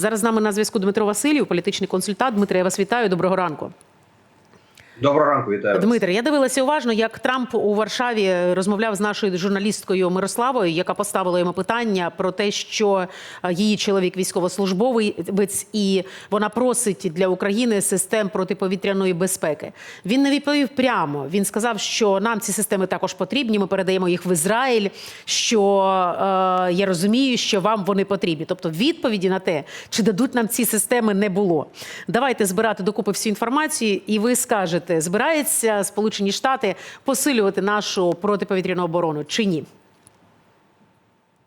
Зараз з нами на зв'язку Дмитро Васильєв, політичний консультант. Дмитро, я вас вітаю. Доброго ранку. Доброго ранку, вітаю. Дмитре, я дивилася уважно, як Трамп у Варшаві розмовляв з нашою журналісткою Мирославою, яка поставила йому питання про те, що е, її чоловік військовослужбовець, і вона просить для України систем протиповітряної безпеки. Він не відповів прямо. Він сказав, що нам ці системи також потрібні. Ми передаємо їх в Ізраїль. Що е, я розумію, що вам вони потрібні. Тобто відповіді на те, чи дадуть нам ці системи, не було. Давайте збирати докупи всю інформацію, і ви скажете, збираються Сполучені Штати посилювати нашу протиповітряну оборону чи ні?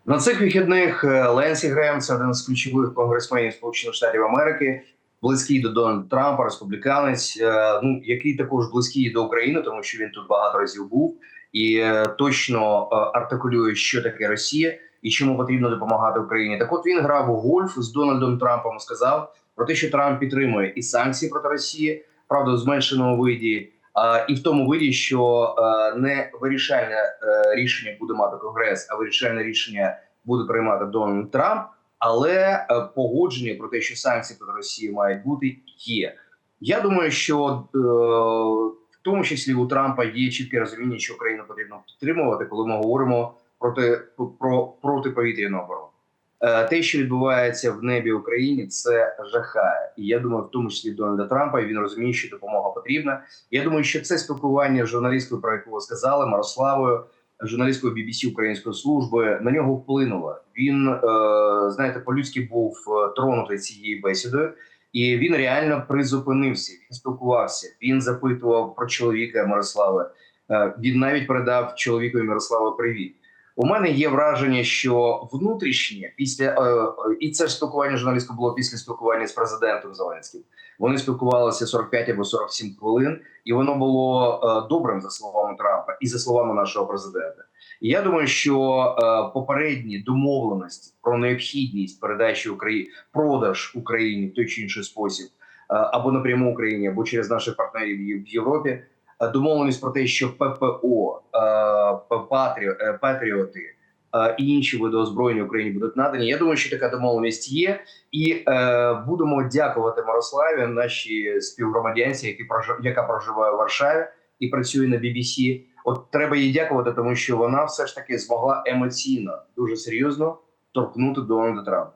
На цих вихідних е, Ленсі Грем, це один з ключових конгресменів Сполучених Штатів Америки, близький до Дональда Трампа, республіканець, е, ну який також близький до України, тому що він тут багато разів був і е, точно артикулює, що таке Росія і чому потрібно допомагати Україні. Так, от він грав у гольф з Дональдом Трампом. Сказав про те, що Трамп підтримує і санкції проти Росії, правда, в зменшеному виді. А, і в тому виді, що е, не вирішальне е, рішення буде мати конгрес, а вирішальне рішення буде приймати Дональд Трамп. Але е, погодження про те, що санкції проти Росії мають бути, є. Я думаю, що в тому числі у Трампа є чітке розуміння, що Україну потрібно підтримувати, коли ми говоримо проти про протиповітряну оборону. Е, те, що відбувається в небі України, це жахає. І я думаю, в тому числі Дональда Трампа, він розуміє, що допомога потрібна. Я думаю, що це спілкування з журналісткою, про яку ви сказали, Мирославою, журналісткою BBC Української служби, на нього вплинуло. Він е, знаєте, по-людськи був е, тронутий цією бесідою, і він реально призупинився. Він спілкувався. Він запитував про чоловіка Мирослави. Е, він навіть передав чоловікові Мирослави привіт. У мене є враження, що внутрішнє після е, е, і це ж спілкування журналістського було після спілкування з президентом Зеленським. Вони спілкувалися 45 або 47 хвилин, і воно було е, добрим за словами Трампа і за словами нашого президента. І я думаю, що е, попередні домовленості про необхідність передачі Україні продаж Україні в той чи інший спосіб, е, або напряму Україні, або через наших партнерів в Європі. Е, Домовленість про те, що ППО, е, е, Патріоти і інші види озброєння Україні будуть надані. Я думаю, що така домовленість є, і будемо дякувати Мирославі, нашій співгромадянці, які яка проживає в Варшаві і працює на BBC. От треба їй дякувати, тому що вона все ж таки змогла емоційно дуже серйозно торкнути Дональда Трампа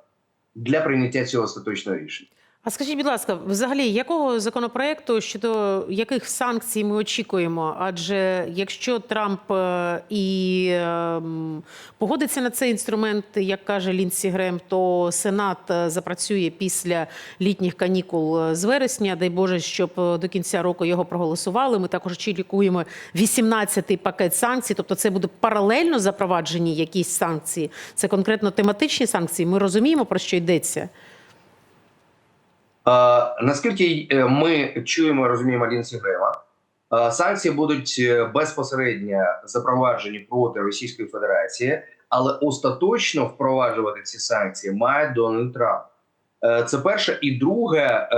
для прийняття цього остаточного рішення. А скажіть, будь ласка, взагалі, якого законопроекту щодо яких санкцій ми очікуємо? Адже якщо Трамп е, і е, погодиться на цей інструмент, як каже Лінсі Грем, то Сенат е, запрацює після літніх канікул е, з вересня. Дай Боже, щоб до кінця року його проголосували. Ми також очікуємо 18-й пакет санкцій. Тобто, це буде паралельно запроваджені якісь санкції. Це конкретно тематичні санкції. Ми розуміємо про що йдеться. Наскільки е, ми чуємо розуміємо Лінсі Грема, санкції будуть е, безпосередньо запроваджені проти Російської Федерації, але остаточно впроваджувати ці санкції має Дональд Трамп. Е, Це перше. І друге,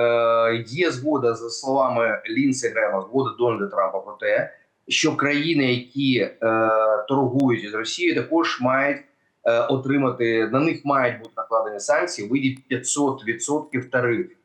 є згода за словами Лінсі Грема, згода Дональда Трампа про те, що країни, які торгують із Росією, також мають отримати на них мають бути накладені санкції виді 500% тарифів.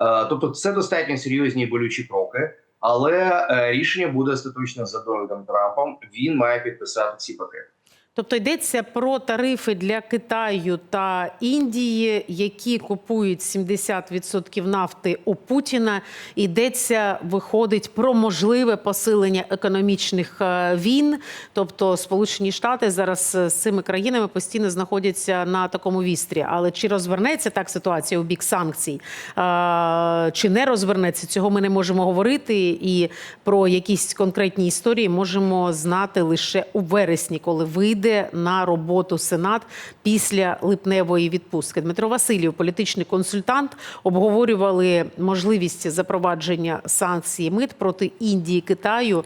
Е, Тобто, це достатньо серйозні і болючі кроки, але е, рішення буде остаточно за Дональдом Трампом. Він має підписати ці пакети. Тобто йдеться про тарифи для Китаю та Індії, які купують 70% нафти у Путіна. Йдеться, виходить про можливе посилення економічних е, війн. Тобто, Сполучені Штати зараз з цими країнами постійно знаходяться на такому вістрі. Але чи розвернеться так ситуація у бік санкцій, е, чи не розвернеться, цього ми не можемо говорити. І про якісь конкретні історії можемо знати лише у вересні, коли вийде на роботу Сенат після липневої відпустки. Дмитро Васильєв, політичний консультант, обговорювали можливість запровадження санкцій мит проти Індії, Китаю